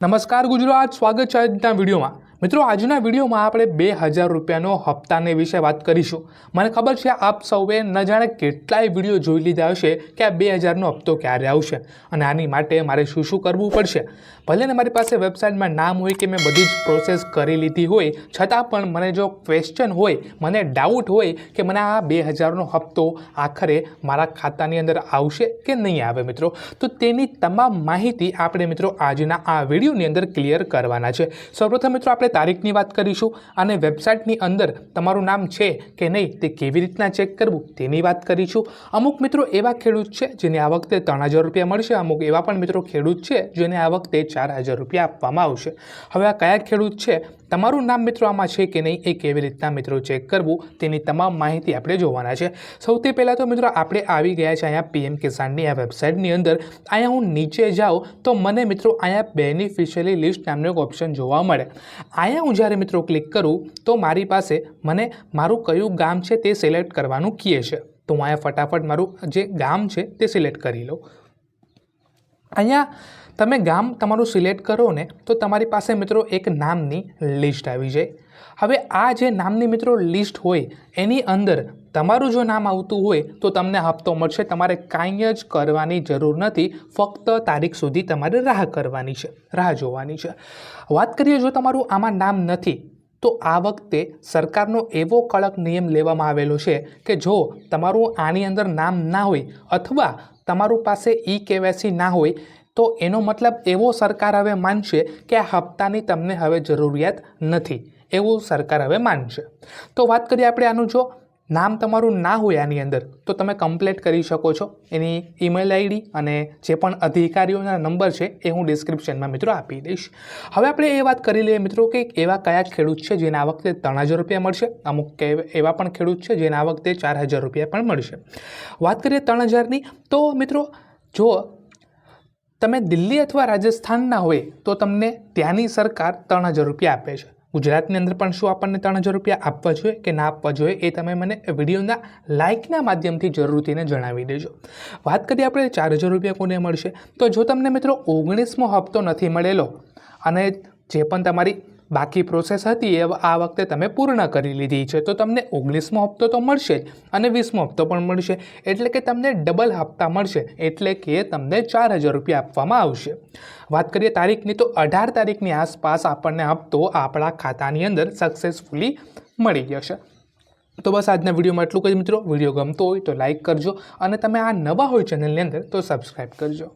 નમસ્કાર ગુજરાત સ્વાગત છે આજના વિડીયોમાં. મિત્રો, આજના વિડીયોમાં આપણે બે હજાર રૂપિયાનો હપ્તાને વિશે વાત કરીશું. મને ખબર છે, આપ સૌએ ન જાણે કેટલાય વીડિયો જોઈ લીધા હશે કે આ બે હજારનો હપ્તો ક્યારે આવશે અને આની માટે મારે શું શું કરવું પડશે. ભલે ને મારી પાસે વેબસાઇટમાં નામ હોય કે મેં બધી જ પ્રોસેસ કરી લીધી હોય, છતાં પણ મને જો ક્વેશ્ચન હોય, મને ડાઉટ હોય કે મને આ બે હજારનો હપ્તો આખરે મારા ખાતાની અંદર આવશે કે નહીં આવે મિત્રો, તો તેની તમામ માહિતી આપણે મિત્રો આજના આ વિડીયોની અંદર ક્લિયર કરવાના છે. સૌપ્રથમ મિત્રો, આપણે તારીખની વાત કરીશું અને વેબસાઇટની અંદર તમારું નામ છે કે નહીં તે કેવી રીતના ચેક કરવું તેની વાત કરીશું. અમુક મિત્રો એવા ખેડૂત છે જેને આ વખતે ત્રણ હજાર રૂપિયા મળશે, અમુક એવા પણ મિત્રો ખેડૂત છે જેને આ વખતે ચાર હજાર રૂપિયા આપવામાં આવશે. હવે આ કયા ખેડૂત છે, તમારું નામ મિત્રો આમાં છે કે નહીં, એ કેવી રીતના મિત્રો ચેક કરવું તેની તમામ માહિતી આપણે જોવાના છે. સૌથી પહેલાં તો મિત્રો આપણે આવી ગયા છે અહીંયા પીએમ કિસાનની આ વેબસાઇટની અંદર. અહીંયા હું નીચે જાઉં તો મને મિત્રો અહીંયા બેનિફિશિયરી લિસ્ટ નામનું એક ઓપ્શન જોવા મળે. અહીંયા હું જ્યારે મિત્રો ક્લિક કરું, તો મારી પાસે મને મારું કયું ગામ છે તે સિલેક્ટ કરવાનું કહે છે. તો હું અહીંયા ફટાફટ મારું જે ગામ છે તે સિલેક્ટ કરી લઉં. અહીંયા તમે ગામ તમારું સિલેક્ટ કરો ને તો તમારી પાસે મિત્રો એક નામની લિસ્ટ આવી જાય. હવે આ જે નામની મિત્રો લિસ્ટ હોય, એની અંદર તમારું જો નામ આવતું હોય તો તમને હપ્તો મળશે. તમારે કાંઈ જ કરવાની જરૂર નથી. ફક્ત તારીખ સુધી તમારે રાહ કરવાની છે, રાહ જોવાની છે. વાત કરીએ જો તમારું આમાં નામ નથી તો આ વખતે સરકારનો એવો કડક નિયમ લેવામાં આવેલો છે કે જો તમારું આની અંદર નામ ના હોય અથવા તમારું પાસે ઈ કેવાયસી ના હોય, તો એનો મતલબ એવો સરકાર હવે માનશે કે આ હપ્તાની તમને હવે જરૂરિયાત નથી. એવું સરકાર હવે માનશે. તો વાત કરીએ આપણે આનું જો નામ તમારું ના હોય આની અંદર, તો તમે કમ્પ્લેટ કરી શકો છો. એની ઈમેલ આઈડી અને જે પણ અધિકારીઓના નંબર છે, એ હું ડિસ્ક્રિપ્શનમાં મિત્રો આપી દઈશ. હવે આપણે એ વાત કરી લઈએ મિત્રો કે એવા કયા ખેડૂત છે જેને વખતે ત્રણ હજાર રૂપિયા મળશે, અમુક એવા પણ ખેડૂત છે જેને વખતે ચાર હજાર રૂપિયા પણ મળશે. વાત કરીએ ત્રણ હજારની, તો મિત્રો જો તમે દિલ્હી અથવા રાજસ્થાનના હોય, તો તમને ત્યાંની સરકાર ત્રણ હજાર રૂપિયા આપે છે. ગુજરાતની અંદર પણ શું આપણને ત્રણ હજાર રૂપિયા આપવા જોઈએ કે ના આપવા જોઈએ એ તમે મને વિડીયોના લાઇકના માધ્યમથી જરૂરથીને જણાવી દેજો. વાત કરીએ આપણે ચાર હજાર રૂપિયા કોને મળશે? તો જો તમને મિત્રો ઓગણીસમો હપ્તો નથી મળેલો અને જે પણ તમારી બાકી પ્રોસેસ હતી એ આ વખતે તમે પૂર્ણ કરી લીધી છે. તો તમને ઓગણીસમો હપ્તો તો મળશે જ અને વીસમો હપ્તો પણ મળશે. એટલે કે તમને ડબલ હપ્તા મળશે. એટલે કે તમને ચાર હજાર રૂપિયા આપવામાં આવશે. વાત કરીએ તારીખની, તો અઢાર તારીખની આસપાસ આપણને હપ્તો આપણા ખાતાની અંદર સક્સેસફુલી મળી જશે તો બસ આજના વિડીયોમાં એટલું જ મિત્રો. વીડિયો ગમતો હોય તો લાઇક કરજો અને તમે આ નવા હોય ચેનલની અંદર તો સબસ્ક્રાઈબ કરજો.